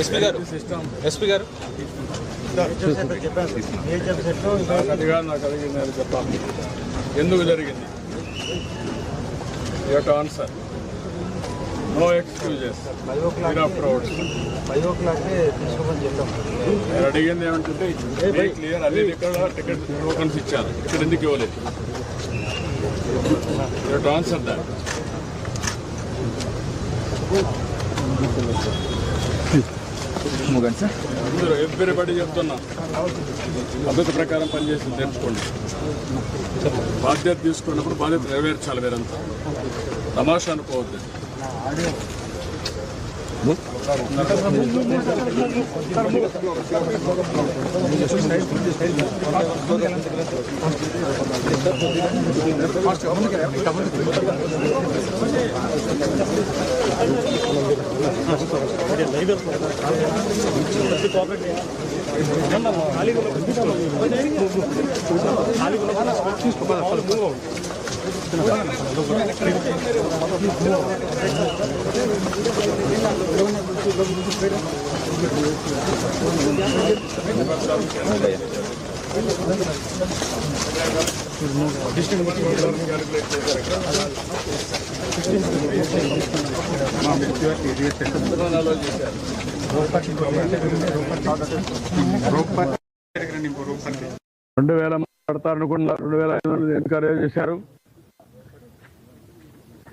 SP గారు system SP గారు నాకు అది కాదు నాకు అడిగింది అని చెప్పాలి ఎందుకు జరిగింది you to answer no excuses నేను అడిగింది ఏమంటుంటే క్లియర్ అన్ని ఇక్కడ టికెట్ టోకన్స్ ఇచ్చారు ఇక్కడ ఎందుకు ఇవ్వలేదు ఆన్సర్ దాట్ అందరూ ఎవ్రీబడి చెప్తున్నా. పద్ధతి ప్రకారం పనిచేసి నేర్చుకోండి. బాధ్యత తీసుకున్నప్పుడు బాధ్యత నెరవేర్చాలి మీరంతా. తమాషా అనుకోవద్దు. తీసుకోవాలి రెండు వేల పడతారనుకున్నారు. రెండు వేల ఐదు వందలు ఎన్కరేజ్ చేశారు.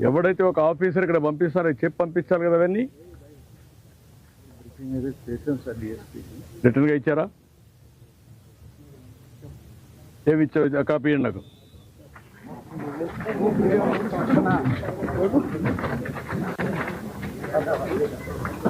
ఎవడైతే ఒక ఆఫీసర్ ఇక్కడ పంపిస్తారో చెప్పి పంపించాలి కదా అవన్నీ? రిటర్న్గా ఇచ్చారా? ఏమి ఇచ్చారు కాపీ నాకు. ఏ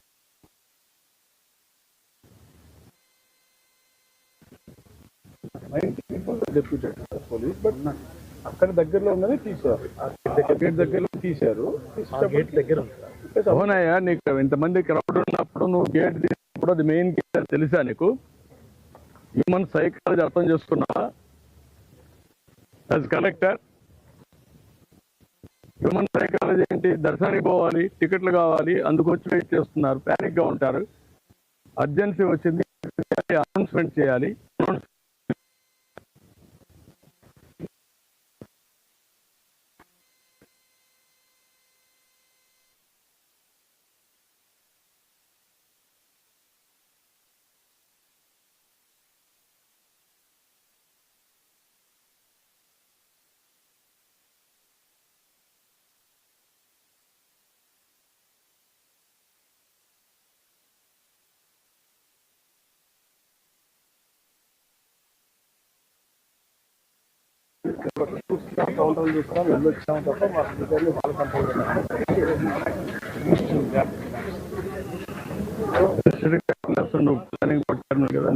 డెప్యూటెడ్ పోలీస్ బట్ అక్కడ దగ్గరలో ఉన్నది తీశారు గేట్ దగ్గరలో తీశారు గేట్ దగ్గర అవునయ్యా నీకు ఇంతమంది క్రౌడ్ ఉన్నప్పుడు నువ్వు గేట్ తీసినప్పుడు అది మెయిన్ గేట్ అని తెలుసా నీకు? హ్యూమన్ సైకాలజీ అర్థం చేసుకున్నావా? యాజ్ కలెక్టర్ హ్యూమన్ సైకాలజీ ఏంటి? దర్శనానికి పోవాలి టికెట్లు కావాలి అందుకు వచ్చి వెయిట్ చేస్తున్నారు ప్యానిక్గా ఉంటారు. అర్జెన్సీ వచ్చింది అనౌన్స్మెంట్ చేయాలి. కౌంటర్లు తప్ప మా కంట్రోల్ నువ్వు ప్లానింగ్ పట్టాను కదా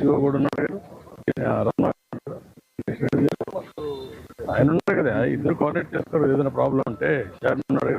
నువ్వు కూడా ఉన్నాడు ఆయన ఉన్నారు కదా ఇద్దరు కోఆర్డినేట్ చేస్తారు ఏదైనా ప్రాబ్లం ఉంటే చైర్మన్ ఉన్నాడు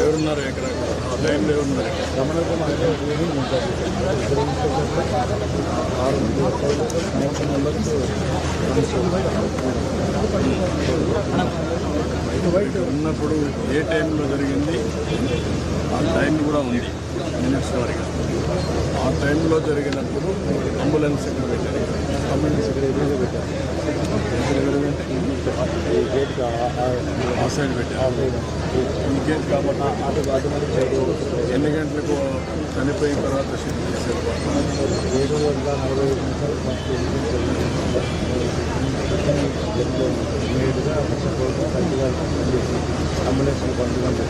ఎవరున్నారు ఎక్కడ ఆ టైంలో ఎవరున్నారు ఉన్నప్పుడు ఏ టైంలో జరిగింది? ఆ టైం కూడా ఉంది. మినిట్స్ వరకు ఆ టైంలో జరిగినప్పుడు అంబులెన్స్ ఇక్కడ పెట్టారు అంబులెన్స్ ఇక్కడ ఎదురుగా పెట్టారు. ఇక్కడ ఎదురుగా ఆ సైడ్ పెట్టారు. ఈ గేట్ కాబట్టి ఎన్ని గంటలకు చనిపోయిన తర్వాత షిఫ్ట్ చేశారు? ఏడు వందల నలభై నిమిషాలు. ఫస్ట్ నేరుగా కరెక్ట్గా అంబులెన్స్ పంపించాను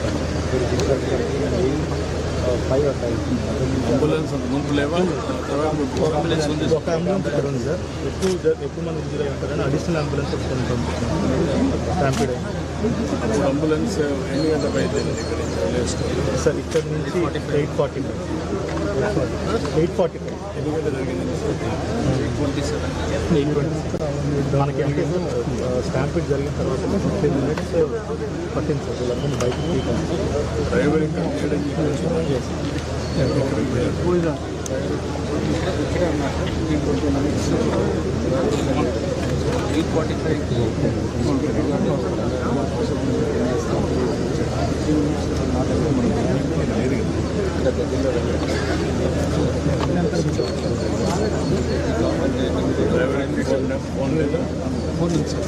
అంబులెన్స్ ముందు లేవా? అంబులెన్స్ ఉంది. ఒక అంబులెన్స్ ఇక్కడ ఉంది సార్. ఎక్కువ ఎక్కువ మంది ఇంజూర్ అయి ఉంటారని అడిషనల్ అంబులెన్స్ ఒకటి స్టాంపీడ్ అప్పుడు అంబులెన్స్ ఎన్ని గంటలకు అయితే సార్ ఇక్కడ నుంచి ఎయిట్ ఫార్టీ ఎయిట్ ఫార్టీ ఎన్ని గంటలు జరిగింది? మనకి అంటే స్టాంపీడ్ జరిగిన తర్వాత ఫిఫ్టీన్ మినిట్స్ పట్టింది సార్ వీళ్ళందరినీ బయటకు తీయడానికి డ్రైవర్ ఫోన్ చేయడం చెప్పేసి ఫోన్ లేదా ఫోన్ సార్.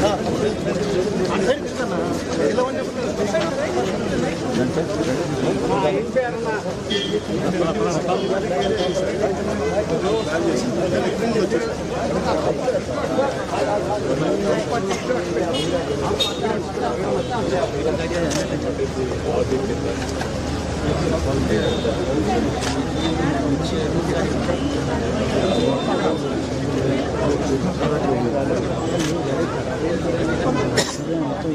సార్ ఫోన్ చేయండి ఫోన్ చేయగానే వచ్చాడు వచ్చాడు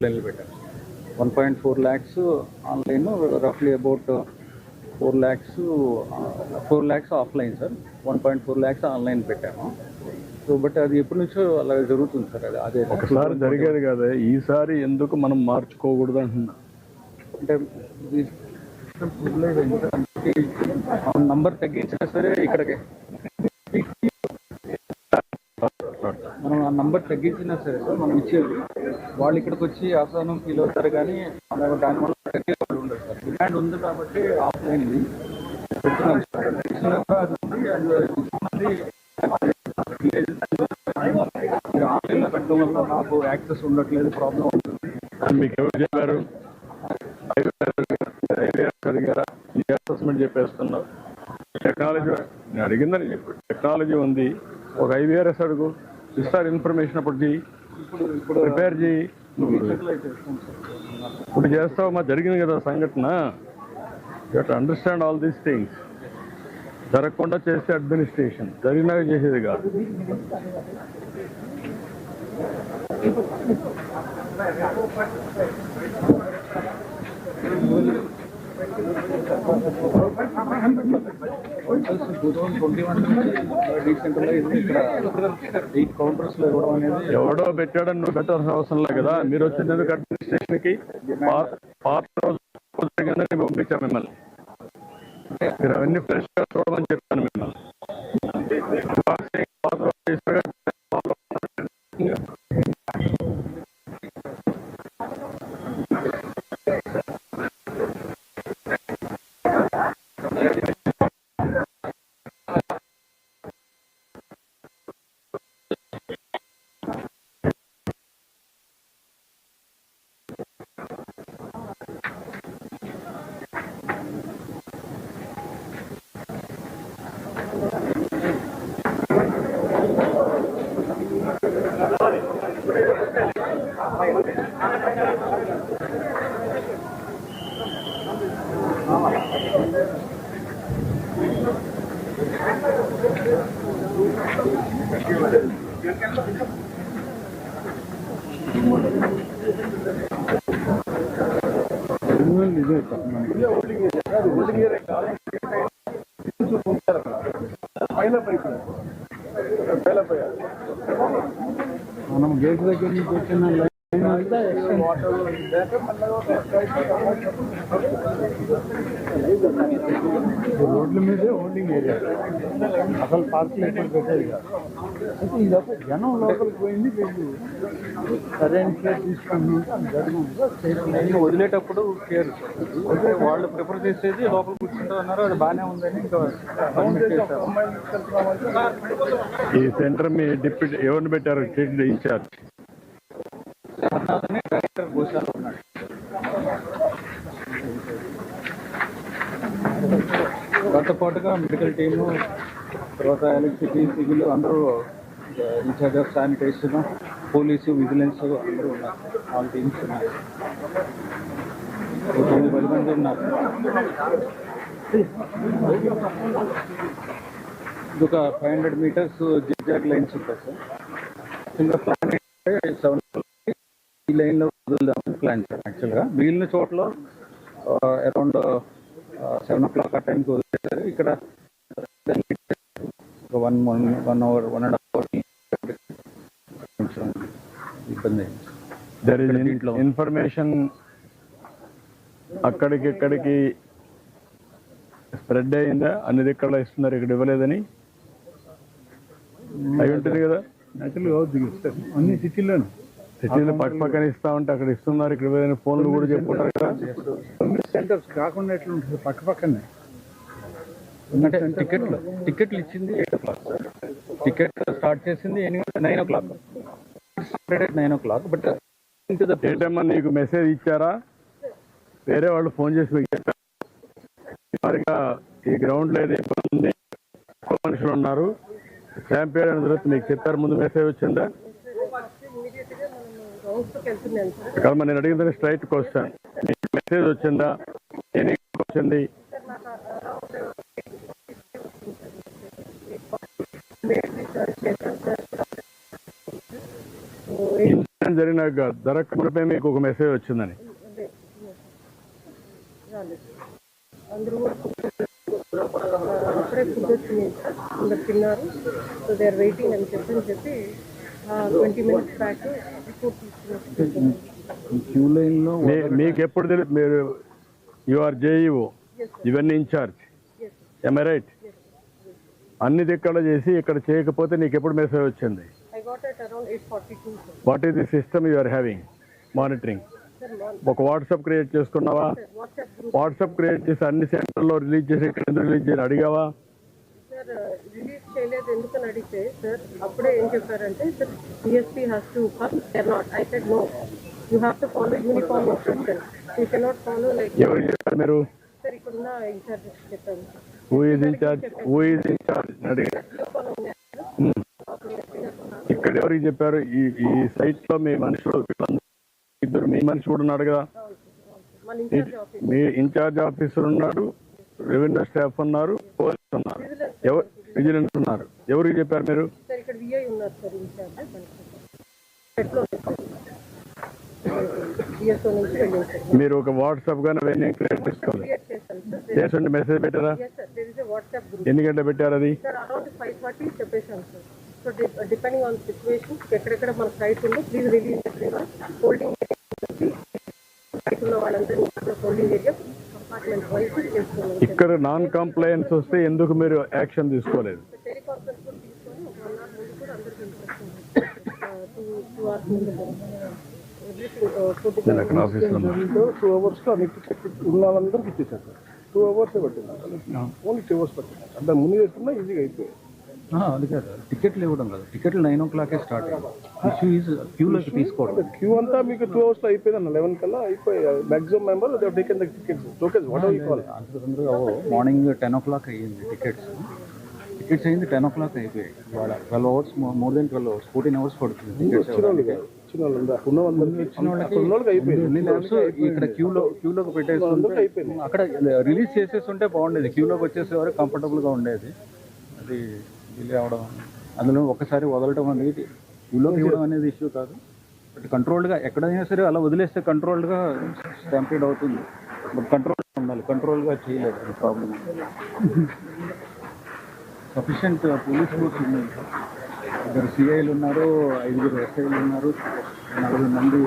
ఆన్లైన్లో పెట్టాను one point four lakhs online రఫ్లీ about four lakhs four lakhs offline sir one point four lakhs online పెట్టాము. సో బట్ అది ఎప్పటి నుంచో అలా జరుగుతుంది సార్ అది అదే ఒకసారి జరిగేది కదా ఈసారి ఎందుకు మనం మార్చుకోకూడదు అంటున్నా. అంటే కాబట్టి నంబర్ తగ్గించినా సరే ఇక్కడికి మనం ఆ నంబర్ తగ్గించినా సరే సార్ మనం ఇచ్చేది వాళ్ళు ఇక్కడికి వచ్చి ఆసానం ఫీల్ అవుతారు కానీ మన దానివల్ల తగ్గే వాళ్ళు ఉండరు సార్ డిమాండ్ ఉంది కాబట్టి ఆఫ్లైన్ పెడుతున్నాం సార్ ఆన్లైన్లో పెట్టడం వల్ల నాకు యాక్సెస్ ఉండట్లేదు ప్రాబ్లం ఉంటుంది మీకు ఎవరు చెప్పారు అడిగారా చెప్పేస్తున్నారు టెక్నాలజీ నేను అడిగిందని చెప్పాడు టెక్నాలజీ ఉంది. ఒక ఐవీఆర్ఎస్ అడుగు. ఇస్తారు ఇన్ఫర్మేషన్ అప్పుడు చేయి ప్రిపేర్ చేయి ఇప్పుడు చేస్తావు మా జరిగింది కదా సంఘటన. You understand all these things జరగకుండా చేసే అడ్మినిస్ట్రేషన్ జరిగినాక చేసేది కాదు. Thank you. ఎవడో పెట్టాడని నువ్వు పెట్టాల్సిన అవసరం లేదు కదా. మీరు వచ్చింది ఎందుకు అడ్మినిస్ట్రేషన్కి పాత పాత రోజు పంపించాం మిమ్మల్ని. మీరు అవన్నీ ఫ్రెష్గా చూడమని చెప్పాను మిమ్మల్ని. లైన్ అంతా వాటర్ రోడ్ల మీదే హోల్డింగ్ ఏరియా అసలు పార్కులు ఎక్కడ పెట్టేది కాదు అయితే ఈ లోపల జనం లోపలికి పోయింది వీళ్ళు సరైన కేర్ తీసుకుంటున్నాం అది జరుగుతుంది. లైన్ వదిలేటప్పుడు కేర్ అంటే వాళ్ళు ప్రిఫర్ చేసేది లోపల కూర్చుంటా ఉన్నారు అది బాగానే ఉందని ఇంకా ఈ సెంటర్ మీ డిప్యూటీ ఎవరిని పెట్టారు? ఇన్ఛార్జ్. అతనే డైరెక్టర్ గోశాల ఉన్నాడు. దాంతో పాటుగా మెడికల్ టీము తర్వాత ఎలక్ట్రిసిటీ సివిల్ అందరూ incharge of sanitation police vigilance అందరూ ఉన్నారు. ఆల్ టీమ్స్ ఉన్నారు. తొమ్మిది పది మంది ఉన్నారు. ఇది ఒక five hundred metres zigzag lines ఉంటాయి సార్ ప్లాన్ సెవెన్ ఈ లైన్లో వదులుదాం ప్లాన్ యాక్చువల్గా మిగిలిన చోట్ల అరౌండ్ సెవెన్ ఓ క్లాక్ ఆ టైంకి వదిలేసారు ఇక్కడ ఒక one one one hour one and half hour ఇబ్బంది అయింది. దర్ ఇస్ దీంట్లో. ఇన్ఫర్మేషన్ అక్కడికి ఇక్కడికి స్ప్రెడ్ అయిందా? అన్ని దిక్కల్లో ఇస్తున్నారు ఇక్కడ ఇవ్వలేదని? అయి ఉంటుంది కదా? యాక్చువల్గా అన్ని సిటీలోనే సిటీలో పక్క పక్కన ఇస్తా ఉంటే అక్కడ ఇస్తున్నారు ఇక్కడ ఇవ్వలేదని ఫోన్లు కూడా చెప్పుకుంటారు కదా. సెంటర్స్ కాకుండా ఎట్లా ఉంటుంది పక్క పక్కనే అంటే టికెట్లు టికెట్లు ఇచ్చింది eight o'clock. Sir ticket start చేసింది nine o'clock. Nine o'clock but ఏంటమ్మా నీకు మెసేజ్ ఇచ్చారా? వేరే వాళ్ళు ఫోన్ చేసి మీకు చెప్పారు? ఈ గ్రౌండ్లో ఏదో ఇబ్బంది మనుషులు ఉన్నారు. శాంపేర్ అయిన తర్వాత మీకు చెప్పారు ముందు మెసేజ్ వచ్చిందా? నేను అడిగింది స్ట్రైట్ క్వశ్చన్ మెసేజ్ వచ్చిందా? వచ్చింది? ఇన్సిడెంట్ జరిగినాక జరగకపోతే మీకు ఒక మెసేజ్ వచ్చిందని. అందరూ తిన్నారు. సో దే ఆర్ వెయిటింగ్ అని చెప్పి అని చెప్పి ట్వంటీ మినిట్స్ బ్యాక్ రిపోర్ట్ మీకు ఎప్పుడు తెలియదు మీరు యు ఆర్ జేఈఓ ఇవన్నీ ఇన్ఛార్జ్ ఎంఐ రైట్ అన్ని దిక్కడ చేసి ఇక్కడ చేయకపోతే నీకు ఎప్పుడు మెసేజ్ వచ్చింది what is the system you are having monitoring ఒక వాట్సాప్ క్రియేట్ చేసుకున్నావా? వాట్సాప్ క్రియేట్ చేసి అన్ని సెంటర్లో రిలీజ్ చేసి ఇక్కడ రిలీజ్ చేసి అడిగావా? రిలీజ్ చేయలేదు. ఎందుకని అడిగితే సార్ అప్పుడే ఏం చెప్పారంటే sir DSP has to come they not I said no you have to follow uniform instruction you cannot follow like ఎవరికి చెప్పారు మీరు? సార్ ఇక్కడున్న ఇన్ఛార్జ్ చెప్పాను who is incharge who is incharge అడిగారు. ఇక్కడ ఎవరికి చెప్పారు? ఈ ఈ సైట్లో మీ మనుషులు ఇద్దరు మీ మనిషి కూడా ఉన్నాడు కదా? మీ ఇన్ఛార్జ్ ఆఫీసర్ ఉన్నాడు రెవెన్యూ స్టాఫ్ ఉన్నారు పోలీస్ ఉన్నారు. ఎవరు విజిలెన్స్ ఉన్నారు ఎవరికి చెప్పారు మీరు? మీరు ఒక వాట్సాప్ గానే అవన్నీ క్రియేట్ చేసుకోవాలి చేసండి మెసేజ్ పెట్టారా? ఎన్ని గంటలు పెట్టారు అది? సో డిపెండింగ్ ఆన్ సిచ్యువేషన్ ఎక్కడెక్కడ మన సైట్ ఉందో ప్లీజ్ రిలీజ్ హోల్డింగ్ సైట్ ఉన్న వాళ్ళందరినీ హోల్డింగ్ ఏరియా ఇక్కడ నాన్ కంప్లైన్స్ వస్తే ఎందుకు మీరు యాక్షన్ తీసుకోలేదు? నేను అక్కడ ఆఫీస్లో టూ అవర్స్లో అన్ని టికెట్ ఉన్న వాళ్ళందరికీ ఇచ్చేసారు సార్ టూ అవర్స్ పట్టింది. ఓన్లీ టూ అవర్స్ పట్టింది. అంటే ముందు చేసుకున్నా ఈజీగా అయిపోయింది. అది కాదు టికెట్లు ఇవ్వడం కాదు. టికెట్లు నైన్ ఓ క్లాకే స్టార్ట్ ఇష్యూ ఈజ్ క్యూలోకి తీసుకోవడం. క్యూ అంతా మీకు టూ అవర్స్లో అయిపోయింది అన్న. లెవెన్ కల్లా అయిపోయి maximum member taken the tickets tokens whatever call అందరూ మార్నింగ్ టెన్ ఓ క్లాక్ అయ్యింది టికెట్స్. టికెట్స్ అయింది టెన్ ఓ క్లాక్ అయిపోయాయి. Twelve hours more than twelve hours fourteen hours పడుతుంది టికెట్స్ అయిపోయింది. ఇక్కడ క్యూలో క్యూలోకి పెట్టేసి అయిపోయింది. అక్కడ రిలీజ్ చేసేసి ఉంటే బాగుండేది క్యూలోకి వచ్చేసేవారు కంఫర్టబుల్గా ఉండేది. అది డిలే అవడం అందులో ఒకసారి వదలటం అనేది ఊళ్ళోకి ఇవ్వడం అనేది ఇష్యూ కాదు. బట్ కంట్రోల్డ్గా ఎక్కడైనా సరే అలా వదిలేస్తే కంట్రోల్డ్గా స్టాంపీడ్ అవుతుంది. బట్ కంట్రోల్ ఉండాలి. కంట్రోల్గా చేయలేదు. ప్రాబ్లమ్ సఫిషియంట్ పోలీస్ ఫోర్స్ ఉంది ఇద్దరు సిఐలు ఉన్నారు ఐదుగురు ఎస్ఐలు ఉన్నారు నలభై మంది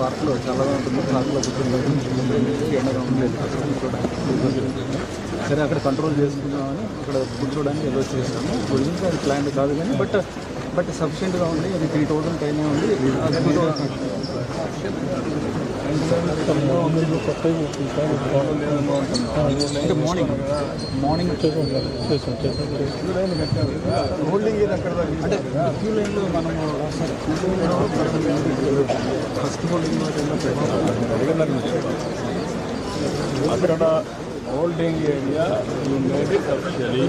పార్క్లో చాలా ఉంటుంది. పార్క్లో కూర్చొని ఎండగా ఉండలేదు. కూర్చోడానికి సరే అక్కడ కంట్రోల్ చేసుకుందామని అక్కడ కూర్చోడానికి ఏదో చేస్తాము గురించి అది ప్లాన్ కాదు కానీ బట్ బట్ సఫిషియెంట్గా ఉంది. అది త్రీ థౌసండ్ పైన ఉంది. అది అంటే మార్నింగ్ మార్నింగ్ హోల్డింగ్ అంటే క్యూ లైన్లో మనము ఫస్ట్ హోల్డింగ్ అక్కడ holding area made it officially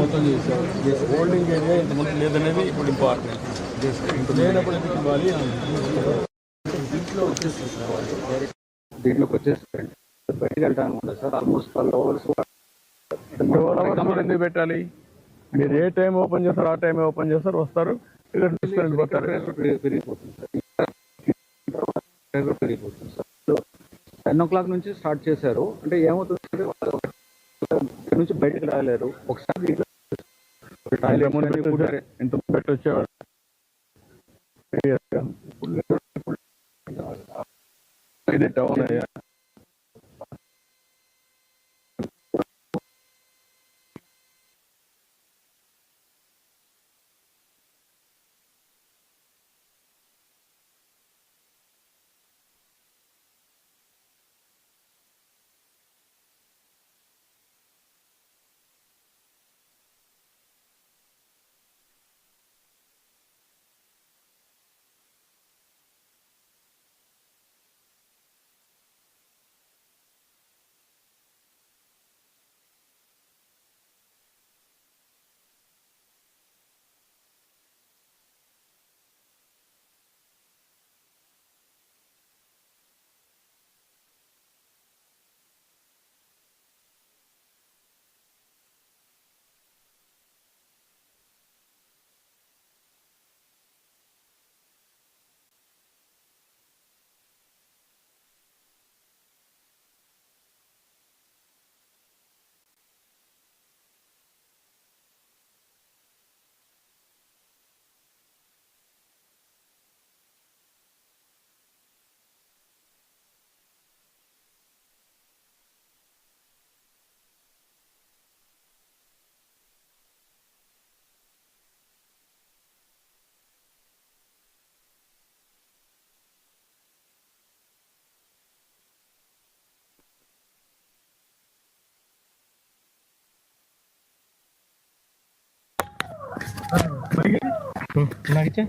మొత్తం చేశారు హోల్డింగ్ ఏరియా ఇంతకుముందు లేదనేది ఇప్పుడు ఇంపార్టెంట్ లేనప్పుడు ఎందుకు ఇవ్వాలి? దీంట్లో వచ్చేస్తుంది సార్ వాళ్ళు డైరెక్ట్ దీంట్లోకి వచ్చేస్తారండి బయటకు వెళ్ళడానికి ఉండదు సార్ ఆల్మోస్ట్ అవర్స్ ఎందుకు పెట్టాలి? మీరు ఏ టైం ఓపెన్ చేస్తారు ఆ టైం ఓపెన్ చేస్తారు వస్తారు. ఇక్కడ తీసుకొని పోతారు పెరిగిపోతుంది సార్. టెన్ ఓ క్లాక్ నుంచి స్టార్ట్ చేశారు. అంటే ఏమవుతుంది నుంచి బయటకు రాలేరు. ఒకసారి ఇంత ముందు పెట్టొచ్చే- ఇంత ముందు పెట్టి লাগছে?